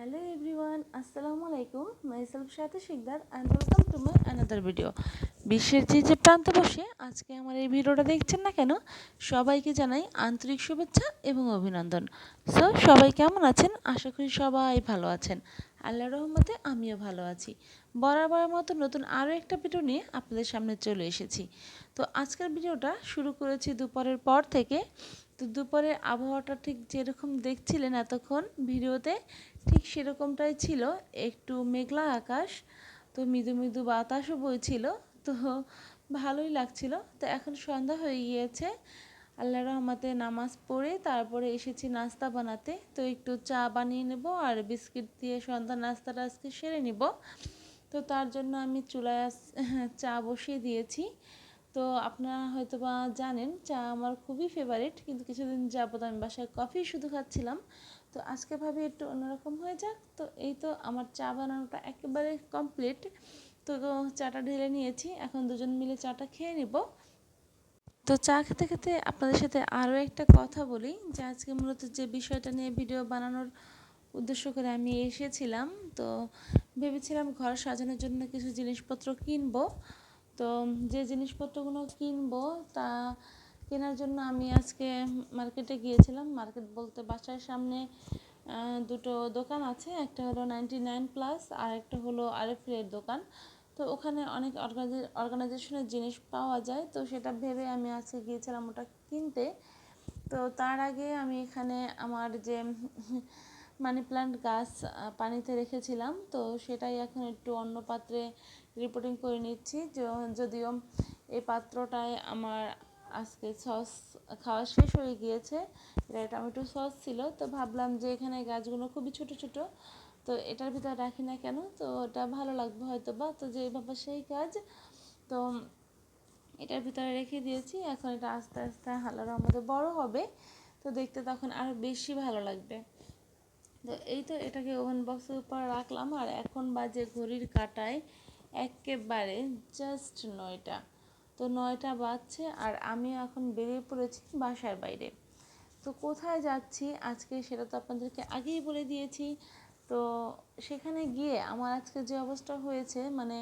Hello everyone আসসালামু আলাইকুম myself Sathe Sikdar and welcome to my another video বিশ্বের যে যে প্রান্তে বসে আজকে আমার এই ভিডিওটা দেখছেন না কেন, সবাইকে জানাই আন্তরিক শুভেচ্ছা এবং অভিনন্দন। সো সবাই কেমন আছেন? আশা করি সবাই ভালো আছেন। আল্লাহ রহমতে আমিও ভালো আছি। বরাবর মতো নতুন আরও একটা ভিডিও নিয়ে আপনাদের সামনে চলে এসেছি। তো আজকের ভিডিওটা শুরু করেছি দুপুরের পর থেকে। তো দুপুরের আবহাওয়াটা ঠিক যেরকম দেখছিলেন এতক্ষণ ভিডিওতে, ঠিক সেরকমটাই ছিল। একটু মেঘলা আকাশ, তো মৃদু মৃদু বাতাসও বইছিল, তো ভালোই লাগছিল। তো এখন সন্ধ্যা হয়ে গিয়েছে। আল্লাহ রহমাতে নামাজ পড়ে তারপরে এসেছি নাস্তা বানাতে। তো একটু চা বানিয়ে নেব আর বিস্কিট দিয়ে সন্ধ্যা নাস্তাটা আজকে সেরে নিব। তো তার জন্য আমি চুলায় চা বসিয়ে দিয়েছি। তো আপনারা হয়তো বা জানেন, চা আমার খুবই ফেভারিট কিন্তু কিছুদিন যাবত আমি বাসায় কফি শুধু খাচ্ছিলাম। তো আজকে ভাবি একটু অন্যরকম হয়ে যাক। তো এই তো আমার চা বানানোটা একেবারে কমপ্লিট তো চাটা ঢেলে নিয়েছি। এখন দুজন মিলে চাটা খেয়ে নিব। তো চা খেতে খেতে আপনাদের সাথে আরও একটা কথা বলি, যে আজকে মূলত যে বিষয়টা নিয়ে ভিডিও বানানোর উদ্দেশ্য করে আমি এসেছিলাম। তো ভেবেছিলাম ঘর সাজানোর জন্য কিছু জিনিসপত্র কিনবো। তো যে জিনিসপত্রগুলো কিনবো তা কেনার জন্য আমি আজকে মার্কেটে গিয়েছিলাম। মার্কেট বলতে বাসার সামনে দুটো দোকান আছে। একটা হলো নাইনটি নাইন প্লাস আর একটা হলো আরএফের দোকান। তো ওখানে অনেক অর্গানাইজেশনের জিনিস পাওয়া যায়। তো সেটা ভেবে আমি আজকে গিয়েছিলাম ওটা কিনতে। তো তার আগে আমি এখানে আমার যে মানি প্লান্ট গাছ পানিতে রেখেছিলাম। তো সেটাই এখন একটু অন্য পাত্রে রিপোর্টিং করে নিচ্ছি। যদিও এই পাত্রটায় আমার আজকে সস খাওয়া শেষ হয়ে গিয়েছে। এটা টমেটো সস ছিল। তো ভাবলাম যে এখানে গাছগুলো খুবই ছোট ছোট। তো এটার ভিতরে রাখি না কেন? তো ওটা ভালো লাগবে হয়তো বা তো যে ব্যাপার সেই কাজ তো এটার ভিতরে রেখে দিয়েছি। এখন এটা আস্তে আস্তে হালার আমাদের বড় হবে। তো দেখতে তখন আরও বেশি ভালো লাগবে। তো এই তো এটাকে ওভেন বক্সের উপর রাখলাম, আর এখন বাজে ঘড়ির কাটায় একেবারে জাস্ট নয়টা। তো নয়টা বাজছে, আর আমি এখন বেরিয়ে পড়েছি বাসার বাইরে। তো কোথায় যাচ্ছি? আজকে সেটা তো আপনাদেরকে আগেই বলে দিয়েছি। তো সেখানে গিয়ে আমার আজকে যে অবস্থা হয়েছে মানে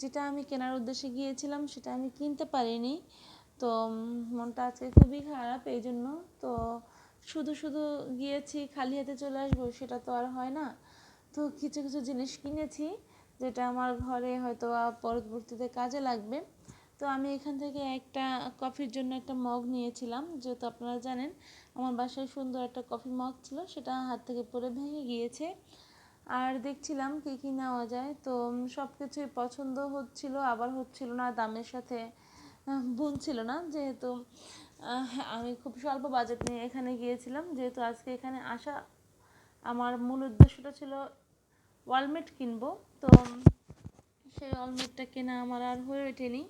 যেটা আমি কেনার উদ্দেশ্যে গিয়েছিলাম, সেটা আমি কিনতে পারিনি। তো মনটা আজকে খুবই খারাপ এই জন্য তো শুধু শুধু গিয়েছি, খালি হাতে চলে আসব, সেটা তো আর হয় না। তো কিছু কিছু জিনিস কিনেছি, যেটা আমার ঘরে হয়তো পরবর্তীতে কাজে লাগবে। তো আমি এখান থেকে একটা কফির জন্য একটা মগ নিয়েছিলাম, যেহেতু আপনারা জানেন আমার বাসায় সুন্দর একটা কফি মগ ছিল, সেটা হাত থেকে পরে ভেঙে গিয়েছে। আর দেখছিলাম কী কী নেওয়া যায়, তো সব কিছুই পছন্দ হচ্ছিল, আবার হচ্ছিল না, দামের সাথে বুনছিল না, যেহেতু আমি খুব স্বল্প বাজেট নিয়ে এখানে গিয়েছিলাম, যেহেতু আজকে এখানে আসা আমার মূল উদ্দেশ্যটা ছিল ওয়ালমেট কিনবো, তো সেই ওয়ালমেটটা কেনা আমার আর হয়ে ওঠেনি।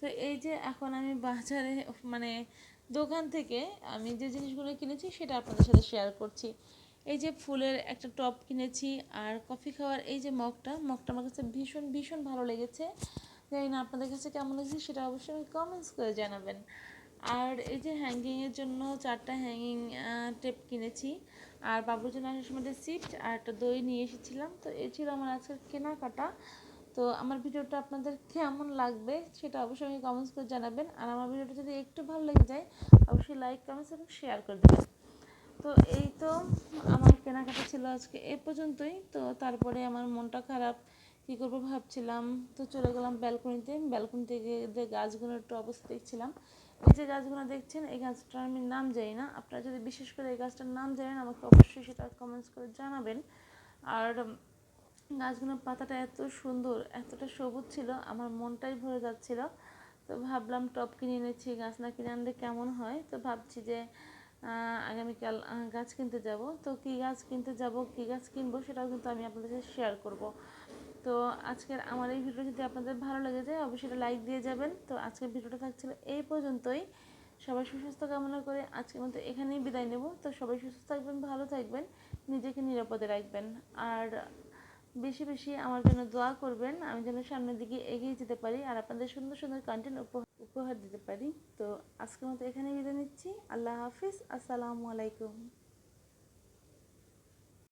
তো এই যে এখন আমি বাজারে মানে দোকান থেকে আমি যে জিনিসগুলো কিনেছি সেটা আপনাদের সাথে শেয়ার করছি। এই যে ফুলের একটা টপ কিনেছি আর কফি খাওয়ার এই যে মগটা মগটা আমার কাছে ভীষণ ভীষণ ভালো লেগেছে। জানি না আপনাদের কাছে কেমন লেগেছে সেটা অবশ্যই কমেন্টস করে জানাবেন। আর এই যে হ্যাঙ্গিংয়ের জন্য চারটা হ্যাঙ্গিং টেপ কিনেছি। আর বাবুর জন্য আসার সময় সিট আর একটা দই নিয়ে এসেছিলাম। তো এই ছিল আমার আজকের কেনাকাটা। তো আমার ভিডিওটা আপনাদের কেমন লাগবে সেটা অবশ্যই আমি কমেন্টস করে জানাবেন। আর আমার ভিডিওটা যদি একটু ভালো লেগে যায়, অবশ্যই লাইক কমেন্টস এবং শেয়ার করে দেবেন। তো এই তো আমার কেনাকাটা ছিল আজকে এ পর্যন্তই। তো তারপরে আমার মনটা খারাপ, কী করব ভাবছিলাম। তো চলে গেলাম ব্যালকনিতে ব্যালকনি থেকে গাছগুলোর একটু অবস্থা দেখছিলাম। এই যে গাছগুলো দেখছেন, এই গাছটার আমি নাম জানি না। আপনারা যদি বিশেষ করে এই গাছটার নাম জানেন, আমাকে অবশ্যই সেটা কমেন্টস করে জানাবেন। আর গাছগুলোর পাতাটা এত সুন্দর, এতটা সবুজ ছিল, আমার মনটাই ভরে যাচ্ছিল। তো ভাবলাম টপ কিনে এনেছি, গাছ না কিনে আনলে কেমন হয়? তো ভাবছি যে আগামীকাল গাছ কিনতে যাব। তো কী গাছ কিনতে যাব, কী গাছ কিনবো, সেটাও কিন্তু আমি আপনাদের সাথে শেয়ার করব। তো আজকের আমার এই ভিডিও যদি আপনাদের ভালো লেগে যায়, অবশ্যই লাইক দিয়ে যাবেন। তো আজকের ভিডিওটা থাকছিল এই পর্যন্তই। সবাই সুস্বাস্থ্য কামনা করে আজকের মতো এখানেই বিদায় নেব। তো সবাই সুস্থ থাকবেন, ভালো থাকবেন, নিজেকে নিরাপদে রাখবেন। আর বেশি বেশি আমার জন্য দোয়া করবেন, আমি যেন সামনের দিকে এগিয়ে যেতে পারি আর আপনাদের সুন্দর সুন্দর কন্টেন্ট উপহার দিতে পারি। তো আজকের মতো এখানেই বিদায় নিচ্ছি। আল্লাহ হাফিজ। আসসালামু আলাইকুম।